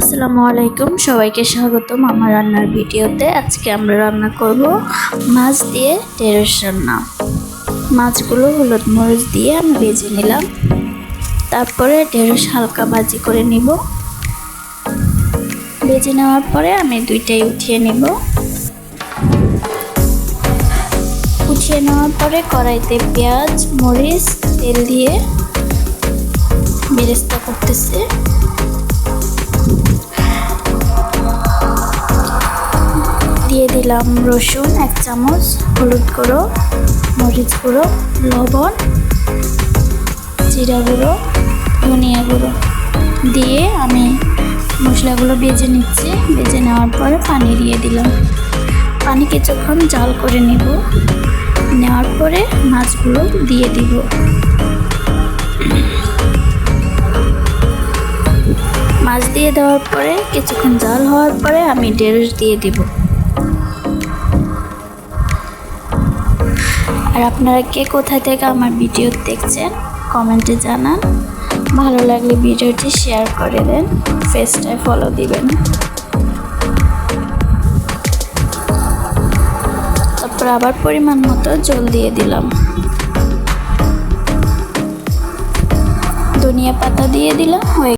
আসসালামু আলাইকুম। সবাইকে স্বাগতম আমার রান্নার ভিডিওতে। আজকে আমরা রান্না করব মাছ দিয়ে ঢেঁড়স রান্না। মাছগুলো হলুদ মরিচ দিয়ে আমি ভেজে নিলাম। তারপরে ঢেঁড়স হালকা ভাজি করে নিব। ভেজে নেওয়ার পরে আমি দুইটাই উঠিয়ে নেব। উঠিয়ে নেওয়ার পরে কড়াইতে পেঁয়াজ, মরিচ, তেল দিয়ে বেরেস্তা করতেছে। দিলাম রসুন, এক চামচ, হলুদ গুঁড়ো, মরিচ গুঁড়ো, লবণ, জিরা গুঁড়ো, ধনিয়া গুঁড়ো। দিয়ে আমি মশলাগুলো বেজে নিচ্ছি। বেজে নেওয়ার পরে পানি দিয়ে দিলাম। পানি কিছুক্ষণ জাল করে নিব। নেওয়ার পরে মাছগুলো দিয়ে দিব। মাছ দিয়ে দেওয়ার পরে কিছুক্ষণ জাল হওয়ার পরে আমি ঢেঁড়স দিয়ে দিব। আর আপনারা কে কোথা থেকে আমার ভিডিও দেখছেন, কমেন্টে জানান। ভালো লাগলে ভিডিওটি শেয়ার করে দেন ফেসটায় ফলো দিবেন। তারপর আবার পরিমাণ মতো জল দিয়ে দিলাম। ধনিয়া পাতা দিয়ে দিলাম, হয়ে